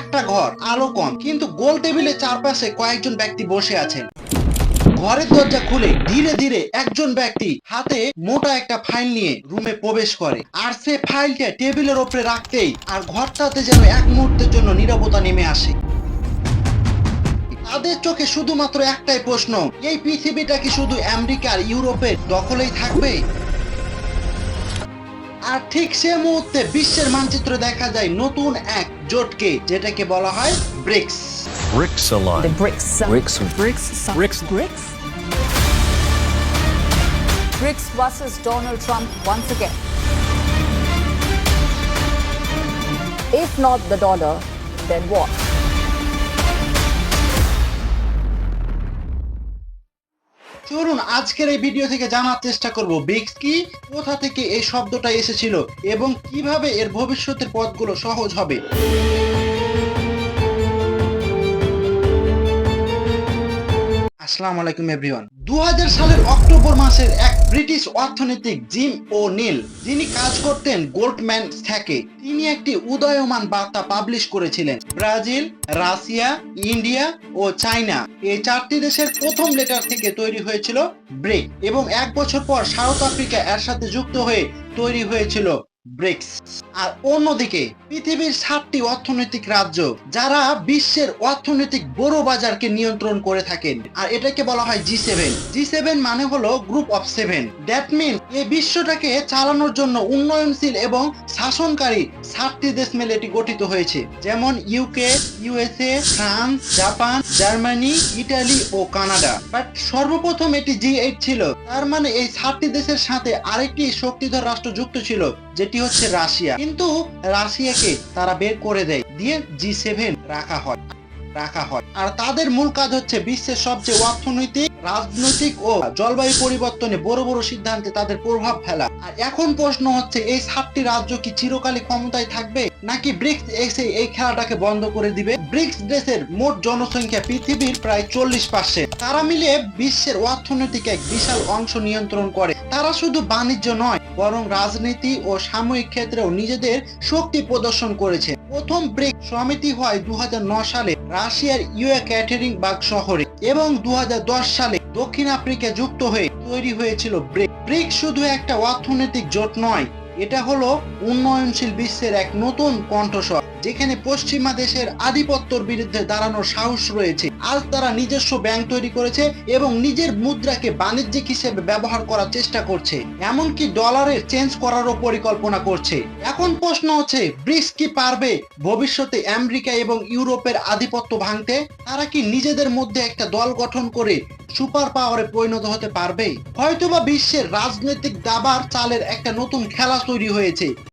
একটা ঘর, আলো কম, কিন্তু গোল টেবিলের চারপাশে কয়েকজন ব্যক্তি বসে আছেন। ঘরের দরজা খুলে ধীরে ধীরে একজন ব্যক্তি হাতে মোটা একটা ফাইল নিয়ে রুমে প্রবেশ করে। আর সে ফাইলটা টেবিলের ওপরে রাখতেই আর ঘরটাতে যেন এক মুহূর্তের জন্য নীরবতা নেমে আসে। তাদের চোখে শুধুমাত্র একটাই প্রশ্ন, এই পৃথিবীটা কি শুধু আমেরিকা আর ইউরোপের দখলেই থাকবে? আর ঠিক সে মুহূর্তে বিশ্বের মানচিত্রে দেখা যায় নতুন এক জোটকে যেটাকে বলা হয় bricks. BRICS. BRICS. BRICS. BRICS. BRICS. BRICS versus Donald Trump once again. If not the dollar, then what? চলুন আজকের এই ভিডিও থেকে জানার চেষ্টা করব ব্রিক্স কি? কোথা থেকে এই শব্দটা এসেছিল এবং কীভাবে এর ভবিষ্যতের পথগুলো সহজ হবে? আসসালামু আলাইকুম এভরিওয়ান দু হাজার সালের অক্টোবর মাসের এক ব্রিটিশ অর্থনীতিক জিম ও নীল যিনি কাজ করতেন গোল্ডম্যান থেকে তিনি একটি উদয়মান বার্তা পাবলিশ করেছিলেন। ব্রাজিল, রাশিয়া, ইন্ডিয়া ও চায়না এই চারটি দেশের প্রথম লেটার থেকে তৈরি হয়েছিল ব্রিক এবং এক বছর পর সাউথ আফ্রিকা এর সাথে যুক্ত হয়ে তৈরি হয়েছিল ব্রিক্স। আর অন্যদিকে, পৃথিবীর সাতটি অর্থনৈতিক রাজ্য, যারা বিশ্বের অর্থনৈতিক বড় বাজারকে নিয়ন্ত্রণ করে থাকেন। আর এটাকে বলা হয় জি সেভেন। জি সেভেন মানে হলো group of seven. That mean এই বিশ্বটাকে চালানোর জন্য উন্নয়নশীল এবং শাসনকারী সাতটি দেশ মিলে এটি গঠিত হয়েছে। যেমন UK, USA, France, Japan, Germany, Italy O Canada. But সর্বপ্রথম এটি জি এইট ছিল। তার মানে এই সাতটি দেশের সাথে আরেকটি শক্তিধর রাষ্ট্র যুক্ত ছিল, যেটি হচ্ছে রাশিয়া। কিন্তু রাশিয়াকে তারা বের করে দেয়। দিয়ে জি সেভেন রাখা হয় রাখা হয়। আর তাদের মূল কাজ হচ্ছে বিশ্বের সবচেয়ে অর্থনৈতিক, রাজনৈতিক ও জলবায়ু পরিবর্তনে বড় বড় সিদ্ধান্তে তাদের প্রভাব ফেলা। আর এখন প্রশ্ন হচ্ছে, এই সাতটি রাজ্য কি চিরকালই ক্ষমতায় থাকবে? নাকি ব্রিক্স এসে এই খেলাটাকে বন্ধ করে দিবে? ব্রিক্স দেশের মোট জনসংখ্যা পৃথিবীর প্রায় চল্লিশ পার্সেন্ট। তারা মিলে বিশ্বের অর্থনৈতিক এক বিশাল অংশ নিয়ন্ত্রণ করে। তারা শুধু বাণিজ্য নয় বরং রাজনীতি ও সাময়িক ক্ষেত্রেও নিজেদের শক্তি প্রদর্শন করেছে। প্রথম ব্রিক সমিতি হয় দুহাজার নয় সালে রাশিয়ার ইউএ ক্যাটারিং বাগ শহরে এবং দু হাজার দশ সালে দক্ষিণ আফ্রিকা যুক্ত হয়ে তৈরি হয়েছিল ব্রিক। ব্রিক শুধু একটা অর্থনৈতিক জোট নয়, এটা হলো উন্নয়নশীল বিশ্বের এক নতুন কণ্ঠস্বর। যেখানে পশ্চিমা দেশের আধিপত্যর বিরুদ্ধে দাঁড়ানোর সাহস রয়েছে। আজ তারা নিজস্ব ব্যাংক তৈরি করেছে এবং নিজের মুদ্রাকে বাণিজ্যিক হিসেবে ব্যবহার করার চেষ্টা করছে। এমনকি ডলারের চেঞ্জ করারও পরিকল্পনা করছে। এখন প্রশ্ন হচ্ছে, ব্রিক্স কি পারবে ভবিষ্যতে আমেরিকা এবং ইউরোপের আধিপত্য ভাঙতে? তারা কি নিজেদের মধ্যে একটা দল গঠন করে সুপার পাওয়ারে পরিণত হতে পারবে? হয়তোবা বিশ্বের রাজনৈতিক দাবার চালের একটা নতুন খেলা তৈরি হয়েছে।